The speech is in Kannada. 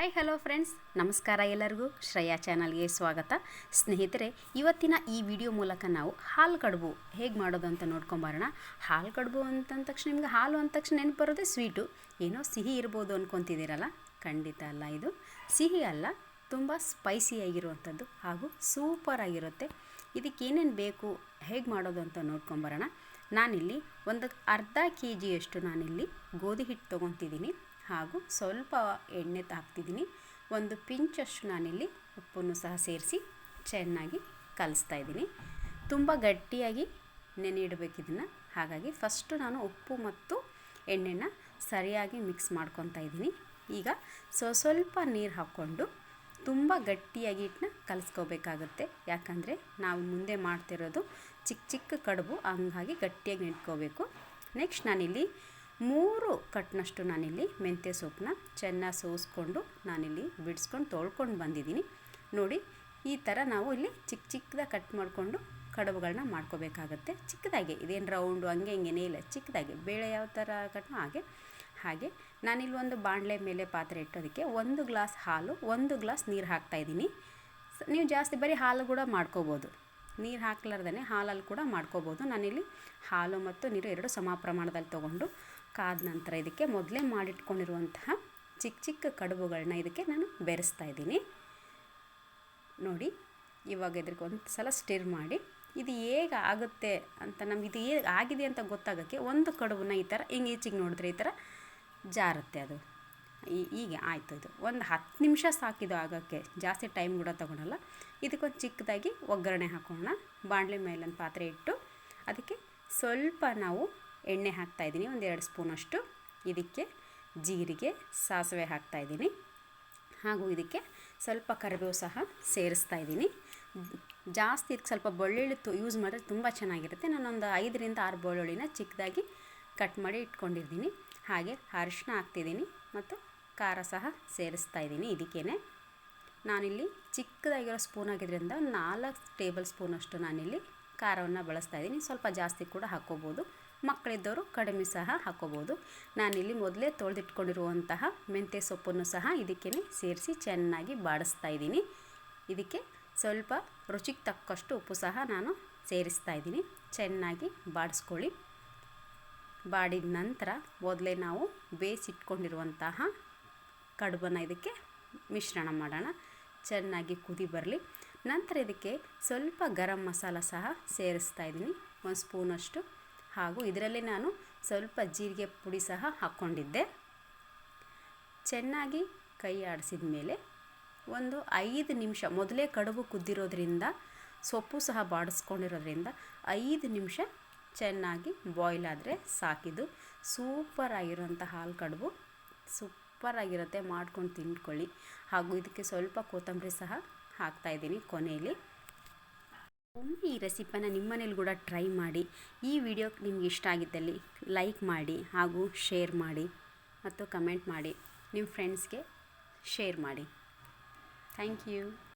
ಹಾಯ್ ಹಲೋ ಫ್ರೆಂಡ್ಸ್ ನಮಸ್ಕಾರ ಎಲ್ಲರಿಗೂ. ಶ್ರೇಯಾ ಚಾನಲ್ಗೆ ಸ್ವಾಗತ. ಸ್ನೇಹಿತರೆ, ಇವತ್ತಿನ ಈ ವಿಡಿಯೋ ಮೂಲಕ ನಾವು ಹಾಲು ಕಡುಬು ಹೇಗೆ ಮಾಡೋದು ಅಂತ ನೋಡ್ಕೊಂಬರೋಣ. ಹಾಲು ಕಡುಬು ಅಂತಂದ ತಕ್ಷಣ ನಿಮ್ಗೆ ಹಾಲು ಅಂದ ತಕ್ಷಣ ನೆನಪು ಬರೋದೇ ಸ್ವೀಟು ಏನೋ ಸಿಹಿ ಇರ್ಬೋದು ಅಂದ್ಕೊತಿದ್ದೀರಲ್ಲ ಖಂಡಿತ ಅಲ್ಲ ಇದು. ಸಿಹಿ ಅಲ್ಲ, ತುಂಬ ಸ್ಪೈಸಿಯಾಗಿರುವಂಥದ್ದು ಹಾಗೂ ಸೂಪರ್ ಆಗಿರುತ್ತೆ. ಇದಕ್ಕೆ ಏನೇನು ಬೇಕು, ಹೇಗೆ ಮಾಡೋದು ಅಂತ ನೋಡ್ಕೊಂಬರೋಣ. ನಾನಿಲ್ಲಿ ಒಂದು ಅರ್ಧ ಕೆ ಜಿಯಷ್ಟು ನಾನಿಲ್ಲಿ ಗೋಧಿ ಹಿಟ್ಟು ತೊಗೊತಿದ್ದೀನಿ. ಹಾಗೂ ಸ್ವಲ್ಪ ಎಣ್ಣೆ ಹಾಕ್ತಿದ್ದೀನಿ ಒಂದು ಪಿಂಚಷ್ಟು ನಾನಿಲ್ಲಿ ಉಪ್ಪನ್ನು ಸಹ ಸೇರಿಸಿ ಚೆನ್ನಾಗಿ ಕಲಿಸ್ತಾ ಇದ್ದೀನಿ. ತುಂಬ ಗಟ್ಟಿಯಾಗಿ ನೆನೆಯಿಡಬೇಕು ಇದನ್ನು. ಹಾಗಾಗಿ ಫಸ್ಟು ನಾನು ಉಪ್ಪು ಮತ್ತು ಎಣ್ಣೆನ ಸರಿಯಾಗಿ ಮಿಕ್ಸ್ ಮಾಡ್ಕೊತಾ ಇದ್ದೀನಿ. ಈಗ ಸ್ವ ಸ್ವಲ್ಪ ನೀರು ಹಾಕ್ಕೊಂಡು ತುಂಬ ಗಟ್ಟಿಯಾಗಿ ಹಿಟ್ಟನ್ನ ಕಲಿಸ್ಕೋಬೇಕಾಗುತ್ತೆ. ಯಾಕಂದರೆ ನಾವು ಮುಂದೆ ಮಾಡ್ತಿರೋದು ಚಿಕ್ಕ ಚಿಕ್ಕ ಕಡುಬು, ಹಂಗಾಗಿ ಗಟ್ಟಿಯಾಗಿ ನೆಟ್ಕೋಬೇಕು ನೆಕ್ಸ್ಟ್ ನಾನಿಲ್ಲಿ ಮೂರು ಕಟ್ನಷ್ಟು ನಾನಿಲ್ಲಿ ಮೆಂತ್ಯ ಸೊಪ್ಪನ್ನ ಚೆನ್ನಾಗಿ ಸೋಸ್ಕೊಂಡು ನಾನಿಲ್ಲಿ ಬಿಡಿಸ್ಕೊಂಡು ತೊಳ್ಕೊಂಡು ಬಂದಿದ್ದೀನಿ. ನೋಡಿ, ಈ ಥರ ನಾವು ಇಲ್ಲಿ ಚಿಕ್ಕ ಚಿಕ್ಕದಾಗಿ ಕಟ್ ಮಾಡಿಕೊಂಡು ಕಡುಬುಗಳನ್ನ ಮಾಡ್ಕೋಬೇಕಾಗತ್ತೆ. ಚಿಕ್ಕದಾಗೆ, ಇದೇನು ರೌಂಡು, ಹಂಗೆ ಹಿಂಗೇನೇ ಇಲ್ಲ, ಚಿಕ್ಕದಾಗೆ. ಬೇಳೆ ಯಾವ ಥರ ಕಟ್ ಹಾಗೆ ಹಾಗೆ. ನಾನಿಲ್ಲಿ ಒಂದು ಬಾಣಲೆ ಮೇಲೆ ಪಾತ್ರೆ ಇಟ್ಟೋದಕ್ಕೆ ಒಂದು ಗ್ಲಾಸ್ ಹಾಲು, ಒಂದು ಗ್ಲಾಸ್ ನೀರು ಹಾಕ್ತಾಯಿದ್ದೀನಿ ನೀವು ಜಾಸ್ತಿ ಬರೀ ಹಾಲು ಕೂಡ ಮಾಡ್ಕೋಬೋದು. ನೀರು ಹಾಕ್ಲಾರ್ದೇ ಹಾಲಲ್ಲಿ ಕೂಡ ಮಾಡ್ಕೋಬೋದು. ನಾನಿಲ್ಲಿ ಹಾಲು ಮತ್ತು ನೀರು ಎರಡು ಸಮ ಪ್ರಮಾಣದಲ್ಲಿ ತೊಗೊಂಡು ಕಾದ ನಂತರ ಇದಕ್ಕೆ ಮೊದಲೇ ಮಾಡಿಟ್ಕೊಂಡಿರುವಂತಹ ಚಿಕ್ಕ ಚಿಕ್ಕ ಕಡುಬುಗಳನ್ನ ಇದಕ್ಕೆ ನಾನು ಬೆರೆಸ್ತಾ ಇದ್ದೀನಿ. ನೋಡಿ, ಇವಾಗ ಇದಕ್ಕೆ ಒಂದು ಸಲ ಸ್ಟಿರ್ ಮಾಡಿ, ಇದು ಹೇಗೆ ಆಗುತ್ತೆ ಅಂತ ನಮ್ಗೆ ಇದು ಹೇಗೆ ಆಗಿದೆ ಅಂತ ಗೊತ್ತಾಗೋಕ್ಕೆ ಒಂದು ಕಡುಬನ್ನ ಈ ಥರ ಹಿಂಗೆ ಈಚೆಗೆ ನೋಡಿದ್ರೆ ಈ ಥರ ಜಾರುತ್ತೆ ಅದು. ಹೀಗೆ ಆಯಿತು ಇದು. ಒಂದು ಹತ್ತು ನಿಮಿಷ ಸಾಕಿದು ಆಗೋಕ್ಕೆ, ಜಾಸ್ತಿ ಟೈಮ್ ಕೂಡ ತೊಗೊಳಲ್ಲ. ಇದಕ್ಕೊಂದು ಚಿಕ್ಕದಾಗಿ ಒಗ್ಗರಣೆ ಹಾಕೋಣ. ಬಾಣಲೆ ಮೇಲೊಂದು ಪಾತ್ರೆ ಇಟ್ಟು, ಅದಕ್ಕೆ ಸ್ವಲ್ಪ ನಾವು ಎಣ್ಣೆ ಹಾಕ್ತಾಯಿದ್ದೀನಿ ಒಂದು ಎರಡು ಸ್ಪೂನಷ್ಟು ಇದಕ್ಕೆ ಜೀರಿಗೆ, ಸಾಸಿವೆ ಹಾಕ್ತಾಯಿದ್ದೀನಿ ಹಾಗೂ ಇದಕ್ಕೆ ಸ್ವಲ್ಪ ಕರಿಬೇವು ಸಹ ಸೇರಿಸ್ತಾ ಇದ್ದೀನಿ. ಜಾಸ್ತಿ ಇದಕ್ಕೆ ಸ್ವಲ್ಪ ಬೆಳ್ಳುಳ್ಳಿ ತು ಯೂಸ್ ಮಾಡಿದ್ರೆ ತುಂಬ ಚೆನ್ನಾಗಿರುತ್ತೆ. ನಾನೊಂದು ಐದರಿಂದ ಆರು ಬೆಳ್ಳುಳ್ಳಿನ ಚಿಕ್ಕದಾಗಿ ಕಟ್ ಮಾಡಿ ಇಟ್ಕೊಂಡಿದ್ದೀನಿ ಹಾಗೆ ಅರಿಶಿನ ಹಾಕ್ತಿದ್ದೀನಿ ಮತ್ತು ಖಾರ ಸಹ ಸೇರಿಸ್ತಾ ಇದ್ದೀನಿ ಇದಕ್ಕೇ ನಾನಿಲ್ಲಿ ಚಿಕ್ಕದಾಗಿರೋ ಸ್ಪೂನ್ ಆಗಿದ್ದರಿಂದ ನಾಲ್ಕು ಟೇಬಲ್ ಸ್ಪೂನಷ್ಟು ನಾನಿಲ್ಲಿ ಖಾರವನ್ನು ಬಳಸ್ತಾ ಇದ್ದೀನಿ. ಸ್ವಲ್ಪ ಜಾಸ್ತಿ ಕೂಡ ಹಾಕ್ಕೋಬೋದು. ಮಕ್ಕಳಿದ್ದವರು ಕಡಿಮೆ ಸಹ ಹಾಕೋಬೋದು. ನಾನಿಲ್ಲಿ ಮೊದಲೇ ತೊಳೆದಿಟ್ಕೊಂಡಿರುವಂತಹ ಮೆಂತ್ಯ ಸೊಪ್ಪನ್ನು ಸಹ ಇದಕ್ಕೇ ಸೇರಿಸಿ ಚೆನ್ನಾಗಿ ಬಾಡಿಸ್ತಾ ಇದ್ದೀನಿ. ಇದಕ್ಕೆ ಸ್ವಲ್ಪ ರುಚಿಗೆ ತಕ್ಕಷ್ಟು ಉಪ್ಪು ಸಹ ನಾನು ಸೇರಿಸ್ತಾ ಇದ್ದೀನಿ. ಚೆನ್ನಾಗಿ ಬಾಡಿಸ್ಕೊಳ್ಳಿ. ಬಾಡಿದ ನಂತರ ಮೊದಲೇ ನಾವು ಬೇಯಿಸಿಟ್ಕೊಂಡಿರುವಂತಹ ಕಡುಬನ್ನು ಇದಕ್ಕೆ ಮಿಶ್ರಣ ಮಾಡೋಣ. ಚೆನ್ನಾಗಿ ಕುದಿ ಬರಲಿ. ನಂತರ ಇದಕ್ಕೆ ಸ್ವಲ್ಪ ಗರಂ ಮಸಾಲ ಸಹ ಸೇರಿಸ್ತಾ ಇದ್ದೀನಿ. ಒಂದು ಸ್ಪೂನಷ್ಟು ಹಾಗೂ ಇದರಲ್ಲಿ ನಾನು ಸ್ವಲ್ಪ ಜೀರಿಗೆ ಪುಡಿ ಸಹ ಹಾಕ್ಕೊಂಡಿದ್ದೆ. ಚೆನ್ನಾಗಿ ಕೈ ಆಡಿಸಿದ ಮೇಲೆ ಒಂದು ಐದು ನಿಮಿಷ ಮೊದಲೇ ಕಡುಬು ಕುದ್ದಿರೋದ್ರಿಂದ, ಸೊಪ್ಪು ಸಹ ಬಾಡಿಸ್ಕೊಂಡಿರೋದ್ರಿಂದ ಐದು ನಿಮಿಷ ಚೆನ್ನಾಗಿ ಬಾಯ್ಲ್ ಆದರೆ ಸಾಕಿದು ಸೂಪರ್ ಆಗಿರೋಂಥ ಹಾಲು ಕಡುಬು. ಸೂಪರಾಗಿರುತ್ತೆ ಮಾಡ್ಕೊಂಡು ತಿಂದ್ಕೊಳ್ಳಿ. ಹಾಗೂ ಇದಕ್ಕೆ ಸ್ವಲ್ಪ ಕೊತ್ತಂಬರಿ ಸಹ ಹಾಕ್ತಾಯಿದ್ದೀನಿ ಕೊನೆಯಲ್ಲಿ. ಒಮ್ಮೆ ಈ ರೆಸಿಪನ್ನ ನಿಮ್ಮನೇಲಿ ಕೂಡ ಟ್ರೈ ಮಾಡಿ. ಈ ವಿಡಿಯೋ ನಿಮ್ಗೆ ಇಷ್ಟ ಆಗಿದ್ದಲ್ಲಿ ಲೈಕ್ ಮಾಡಿ ಹಾಗೂ ಶೇರ್ ಮಾಡಿ ಮತ್ತು ಕಮೆಂಟ್ ಮಾಡಿ. ನಿಮ್ಮ ಫ್ರೆಂಡ್ಸ್ಗೆ ಶೇರ್ ಮಾಡಿ. Thank you.